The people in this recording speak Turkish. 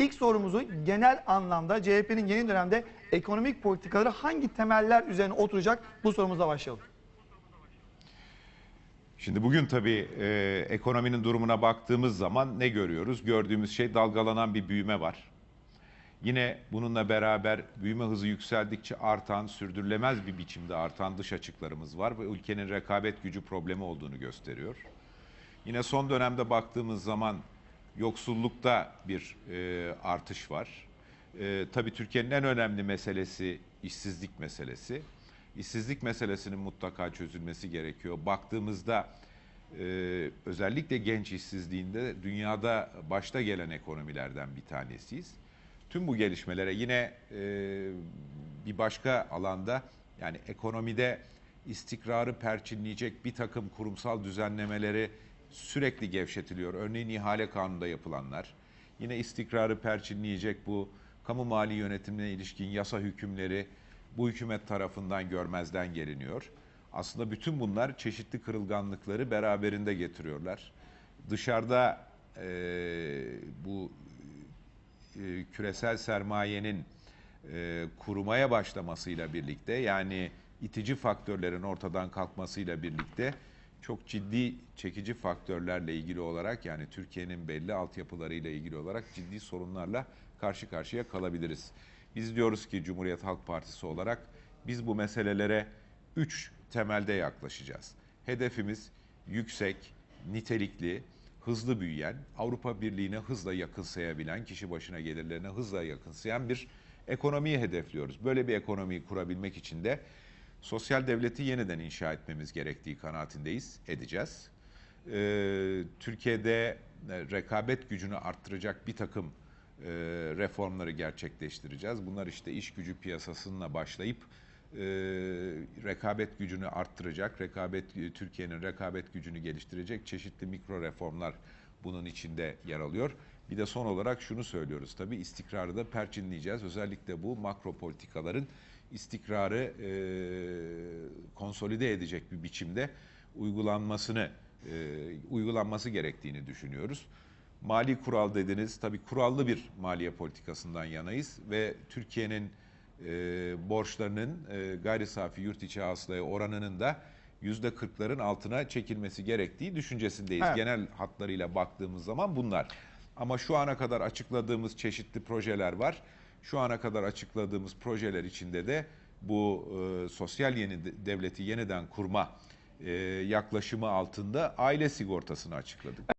İlk sorumuzu genel anlamda CHP'nin yeni dönemde ekonomik politikaları hangi temeller üzerine oturacak bu sorumuzla başlayalım. Şimdi bugün tabii e, ekonominin durumuna baktığımız zaman ne görüyoruz? Gördüğümüz şey dalgalanan bir büyüme var. Yine bununla beraber büyüme hızı yükseldikçe artan, sürdürülemez bir biçimde artan dış açıklarımız var ve ülkenin rekabet gücü problemi olduğunu gösteriyor. Yine son dönemde baktığımız zaman yoksullukta bir e, artış var. E, tabii Türkiye'nin en önemli meselesi işsizlik meselesi. İşsizlik meselesinin mutlaka çözülmesi gerekiyor. Baktığımızda e, özellikle genç işsizliğinde dünyada başta gelen ekonomilerden bir tanesiyiz. Tüm bu gelişmelere yine e, bir başka alanda yani ekonomide istikrarı perçinleyecek bir takım kurumsal düzenlemeleri sürekli gevşetiliyor. Örneğin ihale kanununda yapılanlar. Yine istikrarı perçinleyecek bu kamu mali yönetimine ilişkin yasa hükümleri bu hükümet tarafından görmezden geliniyor. Aslında bütün bunlar çeşitli kırılganlıkları beraberinde getiriyorlar. Dışarıda e, bu e, küresel sermayenin e, kurumaya başlamasıyla birlikte yani itici faktörlerin ortadan kalkmasıyla birlikte çok ciddi çekici faktörlerle ilgili olarak yani Türkiye'nin belli altyapılarıyla ilgili olarak ciddi sorunlarla karşı karşıya kalabiliriz. Biz diyoruz ki Cumhuriyet Halk Partisi olarak biz bu meselelere üç temelde yaklaşacağız. Hedefimiz yüksek, nitelikli, hızlı büyüyen, Avrupa Birliği'ne hızla yakınsayabilen, kişi başına gelirlerine hızla yakınsayan bir ekonomiyi hedefliyoruz. Böyle bir ekonomiyi kurabilmek için de sosyal devleti yeniden inşa etmemiz gerektiği kanaatindeyiz, edeceğiz. Ee, Türkiye'de e, rekabet gücünü arttıracak bir takım e, reformları gerçekleştireceğiz. Bunlar işte iş gücü piyasasıyla başlayıp e, rekabet gücünü arttıracak, rekabet Türkiye'nin rekabet gücünü geliştirecek çeşitli mikro reformlar bunun içinde yer alıyor. Bir de son olarak şunu söylüyoruz tabii istikrarı da perçinleyeceğiz. Özellikle bu makro politikaların istikrarı e, konsolide edecek bir biçimde uygulanmasını e, uygulanması gerektiğini düşünüyoruz. Mali kural dediniz. Tabii kurallı bir maliye politikasından yanayız ve Türkiye'nin e, borçlarının e, gayri safi yurt içi hasılaya oranının da yüzde kırkların altına çekilmesi gerektiği düşüncesindeyiz. Evet. Genel hatlarıyla baktığımız zaman bunlar. Ama şu ana kadar açıkladığımız çeşitli projeler var. Şu ana kadar açıkladığımız projeler içinde de bu e, sosyal yeni de- devleti yeniden kurma e, yaklaşımı altında aile sigortasını açıkladık.